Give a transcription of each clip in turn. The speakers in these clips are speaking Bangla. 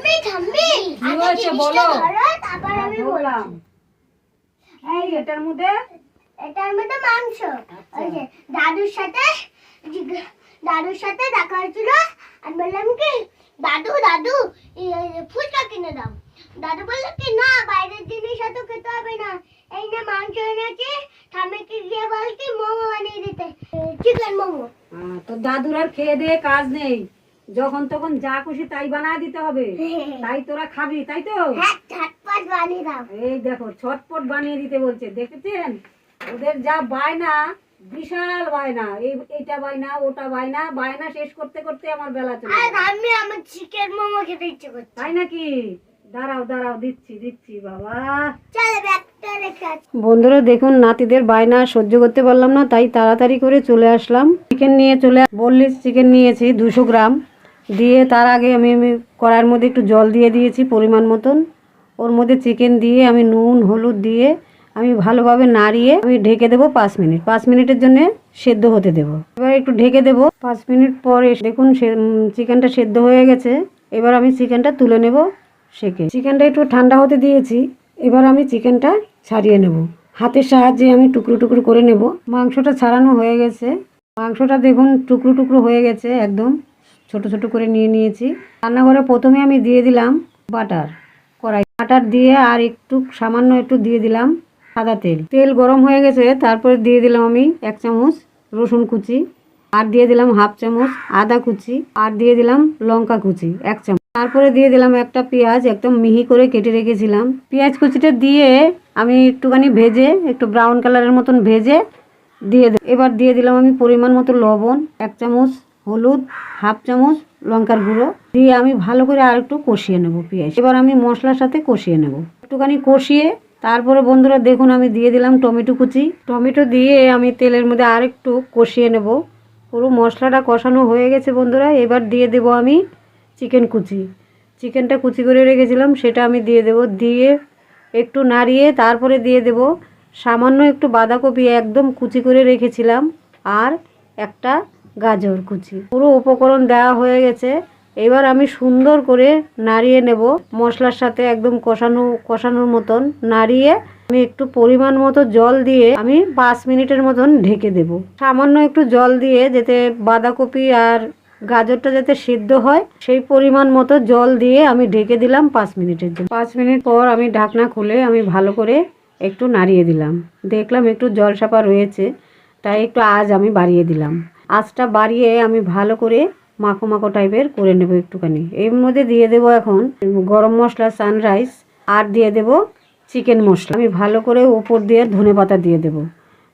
ঠাম্মি ঠাম্মি কি হয়েছে বলো? তারপর আমি বললাম। এই এটার মধ্যে? এটার মধ্যে মাংস। ওই যে দাদুর সাথে দাদুর সাথে দেখা হয়েছিল। আমি বললাম কি দাদু দাদু ফুচকা কিনে দাও। দাদু বলল কি না বাইরের জিনিস এত খেতে হবে না। এই না মাংস এনেছি। ঠাম্মিকে গিয়ে বল কি মোমো বানিয়ে দিতে। চিকেন মোমো। তোর দাদুর আর খেয়ে দিয়ে কাজ নেই। যখন তখন যা খুশি তাই বানায় দিতে হবে। তাই তোরা খাবি তাই তো? হ্যাঁ ঝটপট বানিয়ে দাও। এই দেখো ছটপট বানিয়ে দিতে বলছে। দেখেছেন? ওদের যা বায়না বিশাল বায়না। এই এইটা বায়না ওটা বায়না বায়না শেষ করতে করতে আমার বেলা চলে আমি আমার চিকেন মোমো খেতে ইচ্ছে করছে। তাই নাকি? দাঁড়াও দাঁড়াও দিচ্ছি দিচ্ছি বাবা। বন্ধুরা দেখুন নাতিদের বায়না সহ্য করতে পারলাম না তাই তাড়াতাড়ি করে চলে আসলাম। চিকেন নিয়ে চলে বললিস চিকেন নিয়েছি দুশো গ্রাম। দিয়ে তার আগে আমি আমি কড়াইয়ের মধ্যে একটু জল দিয়ে দিয়েছি পরিমাণ মতন। ওর মধ্যে চিকেন দিয়ে আমি নুন, হলুদ দিয়ে আমি ভালোভাবে নাড়িয়ে আমি ঢেকে দেবো পাঁচ মিনিট। পাঁচ মিনিটের জন্য সেদ্ধ হতে দেবো। এবার একটু ঢেকে দেবো। পাঁচ মিনিট পর দেখুন চিকেনটা সেদ্ধ হয়ে গেছে। এবার আমি চিকেনটা তুলে নেব সেকে। চিকেনটা একটু ঠান্ডা হতে দিয়েছি। এবার আমি চিকেনটা ছাড়িয়ে নেব। হাতের সাহায্যে আমি টুকরো টুকরো করে নেব। মাংসটা ছাড়ানো হয়ে গেছে। মাংসটা দেখুন টুকরো টুকরো হয়ে গেছে একদম। ছোট ছোট করে নিয়ে নিয়েছি। রান্নাঘরে প্রথমে আমি দিয়ে দিলাম বাটার কড়াই। বাটার দিয়ে আর একটু সামান্য একটু দিয়ে দিলাম সাদা তেল। তেল গরম হয়ে গেছে, তারপরে দিয়ে দিলাম আমি এক চামচ রসুন কুচি, আর দিয়ে দিলাম হাফ চামচ আদা কুচি, আর দিয়ে দিলাম লঙ্কা কুচি, এক চামচ। তারপরে দিয়ে দিলাম একটা পেঁয়াজ, একদম মিহি করে কেটে রেখেছিলাম। পেঁয়াজ কুচিটা দিয়ে আমি একটুখানি ভেজে, একটু ব্রাউন কালারের মতন ভেজে দিয়ে এবার দিয়ে দিলাম আমি পরিমাণ মতো লবণ, এক চামচ হলুদ, হাফ চামচ লঙ্কার গুঁড়ো। দিয়ে আমি ভালো করে আর একটু কষিয়ে নেব পেঁয়াজ। এবার আমি মশলার সাথে কষিয়ে নেব। একটুখানি কষিয়ে তারপরে বন্ধুরা দেখুন আমি দিয়ে দিলাম টমেটো কুচি। টমেটো দিয়ে আমি তেলের মধ্যে আর একটু কষিয়ে নেব। পুরো মশলাটা কষানো হয়ে গেছে বন্ধুরা। এবার দিয়ে দেব আমি চিকেন কুচি। চিকেনটা কুচি করে রেখেছিলাম, সেটা আমি দিয়ে দেব। দিয়ে একটু নাড়িয়ে তারপরে দিয়ে দেব। সামান্য একটু বাঁধাকপি একদম কুচি করে রেখেছিলাম। আর একটা গাজর কুচি। পুরো উপকরণ দেওয়া হয়ে গেছে। এবার আমি সুন্দর করে নাড়িয়ে নেব। মশলার সাথে একদম কষানো, কষানোর মতন নাড়িয়ে আমি একটু পরিমাণ মতো জল দিয়ে আমি পাঁচ মিনিটের মতন ঢেকে দেব। সামান্য একটু জল দিয়ে যাতে বাঁধাকপি আর গাজরটা যাতে সিদ্ধ হয়, সেই পরিমাণ মতো জল দিয়ে আমি ঢেকে দিলাম পাঁচ মিনিটের জন্য। পাঁচ মিনিট পর আমি ঢাকনা খুলে আমি ভালো করে একটু নাড়িয়ে দিলাম। দেখলাম একটু জল সাপা রয়েছে, তাই একটু আজ আমি বাড়িয়ে দিলাম। আঁচটা বাড়িয়ে আমি ভালো করে মাখো মাখো টাইপের করে নেব একটুখানি। এর মধ্যে দিয়ে দেবো এখন গরম মশলা সানরাইস আর দিয়ে দেব চিকেন মশলা। আমি ভালো করে উপর দিয়ে ধনে পাতা দিয়ে দেব।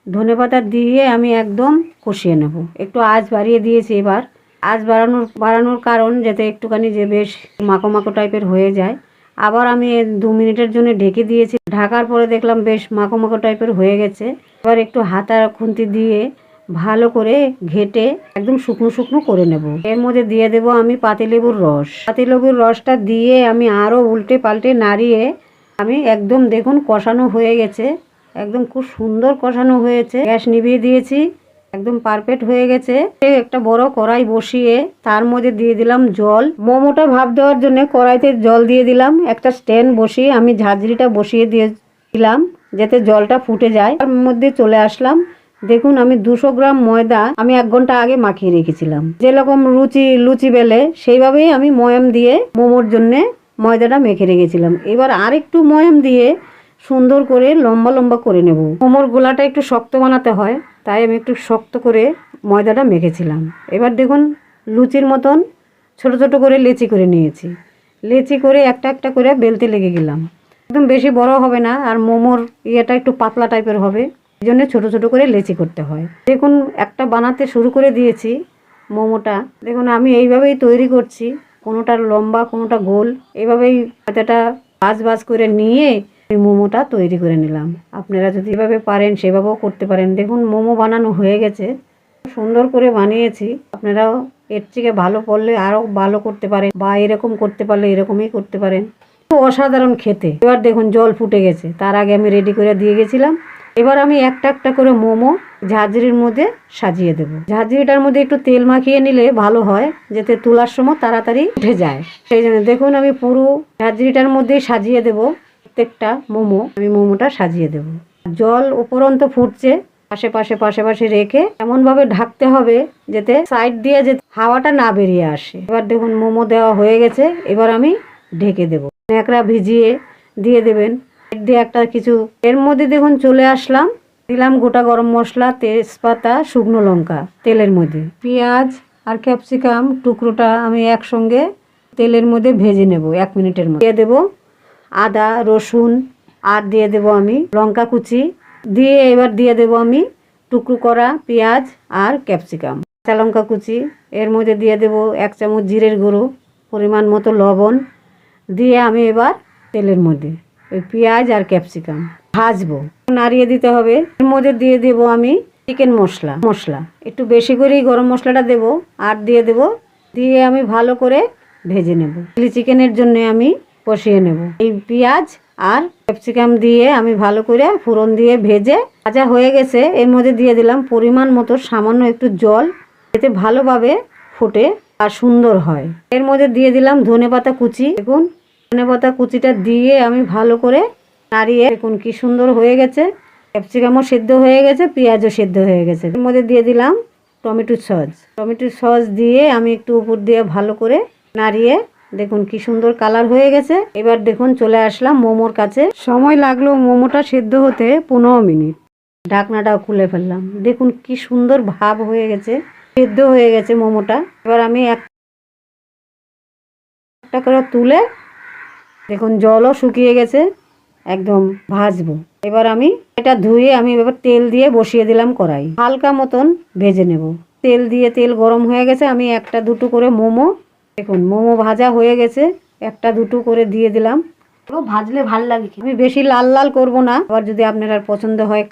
ধনে পাতা দিয়ে আমি একদম কষিয়ে নেব। একটু আঁচ বাড়িয়ে দিয়েছি এবার। আঁচ বাড়ানোর বাড়ানোর কারণ যাতে একটুখানি যে বেশ মাখো মাখো টাইপের হয়ে যায়। আবার আমি দু মিনিটের জন্য ঢেকে দিয়েছি। ঢাকার পরে দেখলাম বেশ মাখো মাখো টাইপের হয়ে গেছে। এবার একটু হাতা খুন্তি দিয়ে ভালো করে ঘেটে একদম শুকনো শুকনো করে নেব। এর মধ্যে দিয়ে দেব আমি পাতিলেবুর রস। পাতিলেবুর রসটা দিয়ে আমি আরও উল্টে পাল্টে নাড়িয়ে আমি একদম দেখুন কষানো হয়ে গেছে। একদম খুব সুন্দর কষানো হয়েছে। গ্যাস নিভিয়ে দিয়েছি। একদম পারফেক্ট হয়ে গেছে। একটা বড় কড়াই বসিয়ে তার মধ্যে দিয়ে দিলাম জল। মোমোটা ভাপ দেওয়ার জন্য কড়াইতে জল দিয়ে দিলাম। একটা স্ট্যান্ড বসিয়ে আমি ঝাঁঝরিটা বসিয়ে দিয়ে দিলাম যাতে জলটা ফুটে যায়। তার মধ্যে চলে আসলাম দেখুন, আমি দুশো গ্রাম ময়দা আমি এক ঘণ্টা আগে মাখিয়ে রেখেছিলাম। যেরকম লুচি লুচি বেলে, সেইভাবেই আমি ময়াম দিয়ে মোমোর জন্যে ময়দাটা মেখে রেখেছিলাম। এবার আর একটু ময়াম দিয়ে সুন্দর করে লম্বা লম্বা করে নেব। মোমোর গোলাটা একটু শক্ত বানাতে হয়, তাই আমি একটু শক্ত করে ময়দাটা মেখেছিলাম। এবার দেখুন, লুচির মতন ছোট ছোট করে লেচি করে নিয়েছি। লেচি করে একটা একটা করে বেলতে লেগে গেলাম। একদম বেশি বড় হবে না, আর মোমোর ইয়েটা একটু পাতলা টাইপের হবে। এই জন্য ছোটো ছোটো করে লেচি করতে হয়। দেখুন, একটা বানাতে শুরু করে দিয়েছি মোমোটা। দেখুন, আমি এইভাবেই তৈরি করছি। কোনোটা লম্বা, কোনোটা গোল। এইভাবেই পাতাটা বাজ বাজ করে নিয়ে এই মোমোটা তৈরি করে নিলাম। আপনারা যদি এভাবে পারেন, সেভাবেও করতে পারেন। দেখুন, মোমো বানানো হয়ে গেছে। সুন্দর করে বানিয়েছি। আপনারাও এর থেকে ভালো করলে আরও ভালো করতে পারেন বা এরকম করতে পারলে এরকমই করতে পারেন। অসাধারণ খেতে। এবার দেখুন, জল ফুটে গেছে। তার আগে আমি রেডি করে দিয়ে গেছিলাম। এবার আমি একটা একটা করে মোমো ঝাঁঝরির মধ্যে সাজিয়ে দেব। ঝাঁঝরিটার মধ্যে একটু তেল মাখিয়ে নিলে ভালো হয়, যাতে তোলার সময় তাড়াতাড়ি উঠে যায়। সেই জন্য দেখুন আমি পুরো ঝাঁঝরিটার মধ্যেই সাজিয়ে দেব প্রত্যেকটা মোমো। আমি মোমোটা সাজিয়ে দেব। জল উপরন্ত ফুটছে আশেপাশে পাশে পাশে পাশে রেখে এমন ভাবে ঢাকতে হবে যাতে সাইড দিয়ে যে হাওয়াটা না বেরিয়ে আসে। এবার দেখুন মোমো দেওয়া হয়ে গেছে, এবার আমি ঢেকে দেব। ন্যাকড়া ভিজিয়ে দিয়ে দেবেন। দিয়ে একটা কিছু, এর মধ্যে দেখুন চলে আসলাম, দিলাম গোটা গরম মশলা, তেজপাতা, শুকনো লঙ্কা, তেলের মধ্যে। পেঁয়াজ আর ক্যাপসিকাম টুকরোটা আমি একসঙ্গে তেলের মধ্যে ভেজে নেব এক মিনিটের মধ্যে। দিয়ে দেবো আদা, রসুন, আর দিয়ে দেব আমি লঙ্কা কুচি। দিয়ে এবার দিয়ে দেব আমি টুকরো করা পেঁয়াজ আর ক্যাপসিকাম। কাঁচা লঙ্কা কুচি, এর মধ্যে দিয়ে দেব এক চামচ জিরের গুঁড়ো, পরিমাণ মতো লবণ। দিয়ে আমি এবার তেলের মধ্যে ওই পেঁয়াজ আর ক্যাপসিকাম। ভাজবো। নাড়িয়ে দিতে হবে। এর মধ্যে দিয়ে দেবো আমি চিকেন মশলা। মশলা। একটু বেশি করেই গরম মশলাটা দেব। আর দিয়ে দেব। দিয়ে আমি ভালো করে ভেজে নেব। চিলি চিকেনের জন্য আমি কষিয়ে নেব। এই পেঁয়াজ আর ক্যাপসিকাম দিয়ে আমি ভালো করে ফোড়ন দিয়ে ভেজে ভাজা হয়ে গেছে। এর মধ্যে দিয়ে দিলাম পরিমাণ মতো সামান্য একটু জল। এতে ভালোভাবে ফুটে আর সুন্দর হয়। এর মধ্যে দিয়ে দিলাম ধনে পাতা কুচি। দেখুন ধনে পাতা কুচিটা দিয়ে আমি ভালো করে নাড়িয়ে দেখুন কি সুন্দর হয়ে গেছে। ক্যাপসিকামও সেদ্ধ হয়ে গেছে, পেঁয়াজও সেদ্ধ হয়ে গেছে। এর মধ্যে দিয়ে দিলাম টমেটো সস। টমেটো সস দিয়ে আমি একটু উপর দিয়ে ভালো করে নাড়িয়ে দেখুন কি সুন্দর কালার হয়ে গেছে। এবার দেখুন চলে আসলাম মোমোর কাছে। সময় লাগল মোমোটা সেদ্ধ হতে পনেরো মিনিট। ঢাকনাটাও খুলে ফেললাম। দেখুন কি সুন্দর ভাব হয়ে গেছে। সেদ্ধ হয়ে গেছে মোমোটা। এবার আমি এক একটা করে তুলে দেখুন জলও শুকিয়ে গেছে একদম ভাজবো। এবার আমি এটা ধুয়ে আমি এবার তেল দিয়ে বসিয়ে দিলাম কড়াই। হালকা মতন ভেজে নেব। তেল দিয়ে তেল গরম হয়ে গেছে আমি একটা দুটো করে মোমো। দেখুন মোমো ভাজা হয়ে গেছে একটা দুটো করে দিয়ে দিলাম। পুরো ভাজলে ভালো লাগে আমি বেশি লাল লাল করব না আবার যদি আপনার আর পছন্দ হয়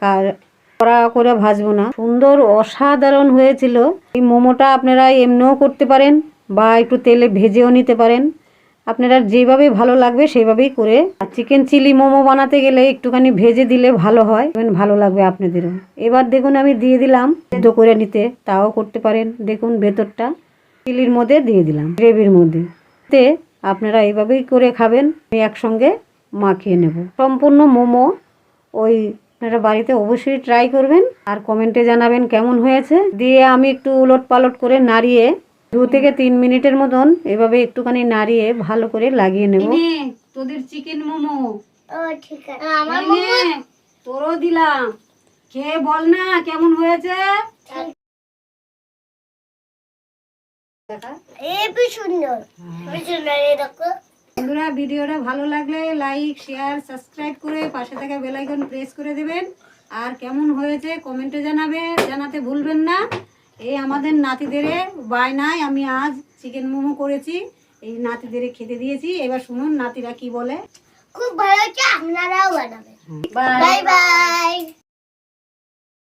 কড়া করে ভাজবো না। সুন্দর অসাধারণ হয়েছিল। এই মোমোটা আপনারা এমনিও করতে পারেন বা একটু তেলে ভেজেও নিতে পারেন। আপনারা যেভাবে ভালো লাগবে, সেভাবেই করে আর চিকেন চিলি মোমো বানাতে গেলে একটুখানি ভেজে দিলে ভালো হয়। ভালো লাগবে আপনাদেরও। এবার দেখুন আমি দিয়ে দিলাম সেদ্ধ করে নিতে। তাও করতে পারেন। দেখুন ভেতরটা চিলির মধ্যে দিয়ে দিলাম গ্রেভির মধ্যে। তে আপনারা এইভাবেই করে খাবেন। আমি একসঙ্গে মাখিয়ে নেব। সম্পূর্ণ মোমো ওই আপনারা বাড়িতে অবশ্যই ট্রাই করবেন। আর কমেন্টে জানাবেন কেমন হয়েছে। দিয়ে আমি একটু উলট পালট করে নাড়িয়ে দু থেকে তিন মিনিটের মতন এভাবে একটুখানি নাড়িয়ে ভালো করে লাগিয়ে নেব। তোদের চিকেন মোমো। ও ঠিক আছে। আমার মোমো। তোরও দিলাম। খেয়ে বল না কেমন হয়েছে? দেখো। বন্ধুরা ভিডিওটা ভালো লাগলে লাইক শেয়ার সাবস্ক্রাইব করে পাশে থাকা বেল আইকন প্রেস করে দেবেন। আর কেমন হয়েছে কমেন্টে জানাবে। জানাতে ভুলবেন না। এই আমাদের নাতিদের বায়নায় আমি আজ চিকেন মোমো করেছি। এই নাতিদের খেতে দিয়েছি। এবার শুনুন নাতিরা কি বলে। খুব ভালো হচ্ছে আপনারাও বানাবেন। বাই। Bye bye.